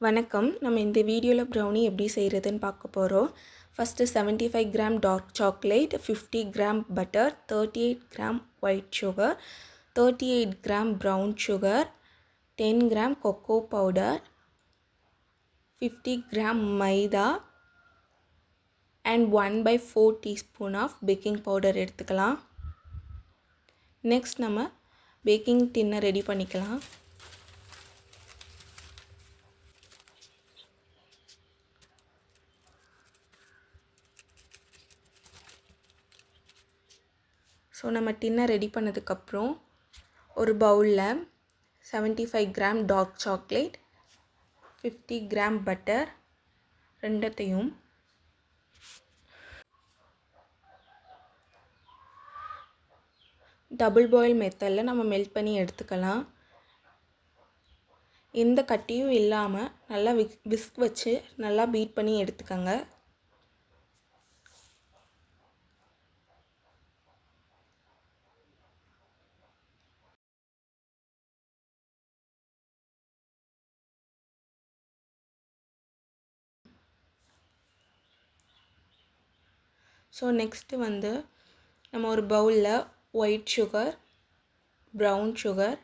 வணக்கம். நம்ம இந்த வீடியோவில் ப்ரௌனி எப்படி செய்கிறதுன்னு பார்க்க போகிறோம் first seventy five gram dark chocolate fifty gram butter thirty eight gram white sugar thirty eight gram brown sugar ten gram cocoa powder fifty gram maida and one by four teaspoon of baking powder எடுத்துக்கலாம். Next நம்ம baking டின்னை ready பண்ணிக்கலாம். So நம்ம டின்னை ready பண்ணதுக்கப்புறம் ஒரு பவுலில் seventy five gram dark chocolate fifty gram butter ரெண்டத்தையும் double boil மெத்தடில் நம்ம மெல்ட் பண்ணி எடுத்துக்கலாம். எந்த கட்டியும் இல்லாமல் நல்லா விக் விஸ்க் வச்சு நல்லா பீட் பண்ணி எடுத்துக்கோங்க. ஸோ நெக்ஸ்ட்டு வந்து நம்ம ஒரு பவுலில் ஒயிட் சுகர் ப்ரௌன் சுகர்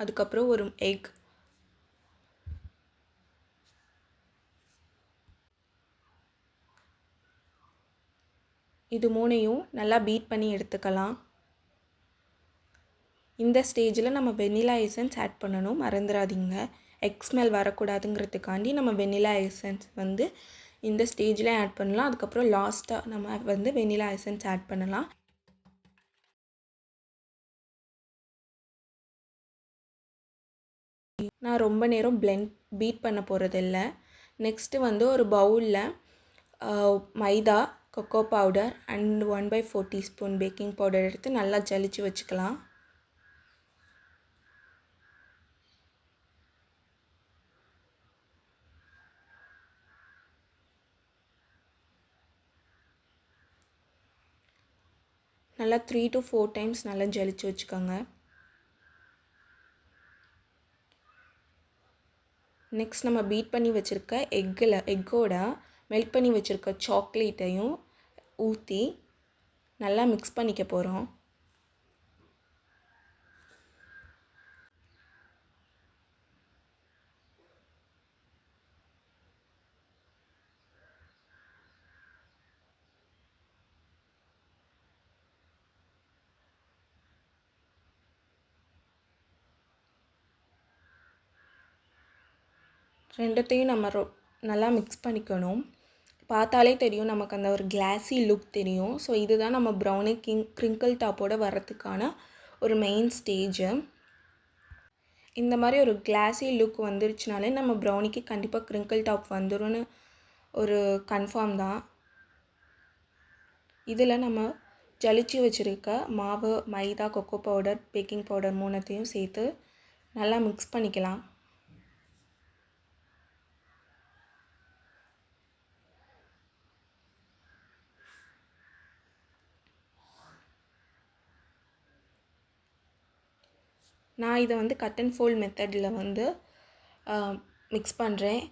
அதுக்கப்புறம் ஒரு எக் இது மூணையும் நல்லா பீட் பண்ணி எடுத்துக்கலாம். இந்த ஸ்டேஜில் நம்ம வெனிலா எசன்ஸ் ஆட் பண்ணணும். மறந்துடாதீங்க எக் ஸ்மெல் வரக்கூடாதுங்கிறதுக்காண்டி நம்ம வெனிலா எசன்ஸ் வந்து இந்த ஸ்டேஜில் ஆட் பண்ணலாம். அதுக்கப்புறம் லாஸ்ட்டாக நம்ம வந்து வெனிலா எசன்ஸ் ஆட் பண்ணலாம். நான் ரொம்ப நேரம் பிளெண்ட் பீட் பண்ண போகிறதில்ல நெக்ஸ்ட்டு வந்து ஒரு பவுலில் maida cocoa powder and one by four teaspoon baking powder எடுத்து நல்லா ஜலிச்சு வச்சுக்கலாம். நல்லா த்ரீ டு ஃபோர் டைம்ஸ் நல்லா ஜலிச்சு வச்சுக்கோங்க. நெக்ஸ்ட் நம்ம பீட் பண்ணி வச்சுருக்க எக்கில் எக்கோட மெல்ட் பண்ணி வச்சுருக்க சாக்லேட்டையும் ஊற்றி நல்லா மிக்ஸ் பண்ணிக்க போகிறோம் ரெண்டத்தையும் நம்ம ரொ நல்லா மிக்ஸ் பண்ணிக்கணும். பார்த்தாலே தெரியும் நமக்கு அந்த ஒரு கிளாஸி லுக் தெரியும். ஸோ இதுதான் நம்ம ப்ரௌனி கிங் க்ரிங்கிள் டாப்போட வர்றதுக்கான ஒரு மெயின் ஸ்டேஜு இந்த மாதிரி ஒரு கிளாஸி லுக் வந்துருச்சுனாலே நம்ம ப்ரௌனிக்கு கண்டிப்பாக க்ரிங்கிள் டாப் வந்துடும்னு ஒரு கன்ஃபார்ம் தான். இதில் நம்ம ஜலிச்சு வச்சுருக்க மாவு maida cocoa powder baking powder மூணுத்தையும் சேர்த்து நல்லா மிக்ஸ் பண்ணிக்கலாம். நான் இதை வந்து கட் அண்ட் ஃபோல்ட் மெத்தடில் வந்து மிக்ஸ் பண்ணுறேன்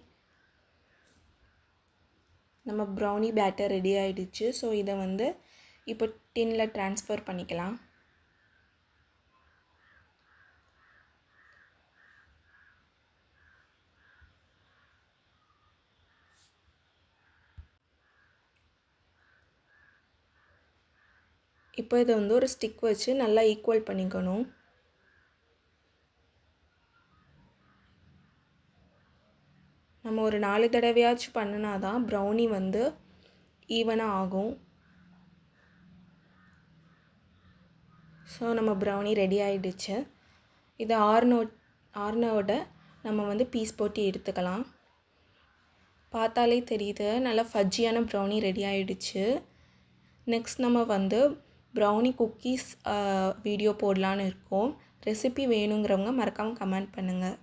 நம்ம ப்ரௌனி பேட்டர் ரெடி ஆகிடுச்சு ஸோ இதை வந்து இப்போ டின்னில் ட்ரான்ஸ்ஃபர் பண்ணிக்கலாம். இப்போ இதை வந்து ஒரு ஸ்டிக் வச்சு நல்லா ஈக்குவல் பண்ணிக்கணும். நம்ம ஒரு நாலு தடவையாச்சும் பண்ணினா தான் ப்ரௌனி வந்து ஈவனாக ஆகும். ஸோ நம்ம ப்ரௌனி ரெடி ஆகிடுச்சு இது ஆர்னோ ஆர்னோட நம்ம வந்து பீஸ் போட்டு எடுத்துக்கலாம். பார்த்தாலே தெரியுது நல்லா ஃபஜ்ஜியான ப்ரௌனி ரெடி ஆகிடுச்சு நெக்ஸ்ட் நம்ம வந்து ப்ரௌனி குக்கீஸ் வீடியோ போடலான்னு இருக்கோம். ரெசிபி வேணுங்கிறவங்க மறக்காமல் கமெண்ட் பண்ணுங்கள்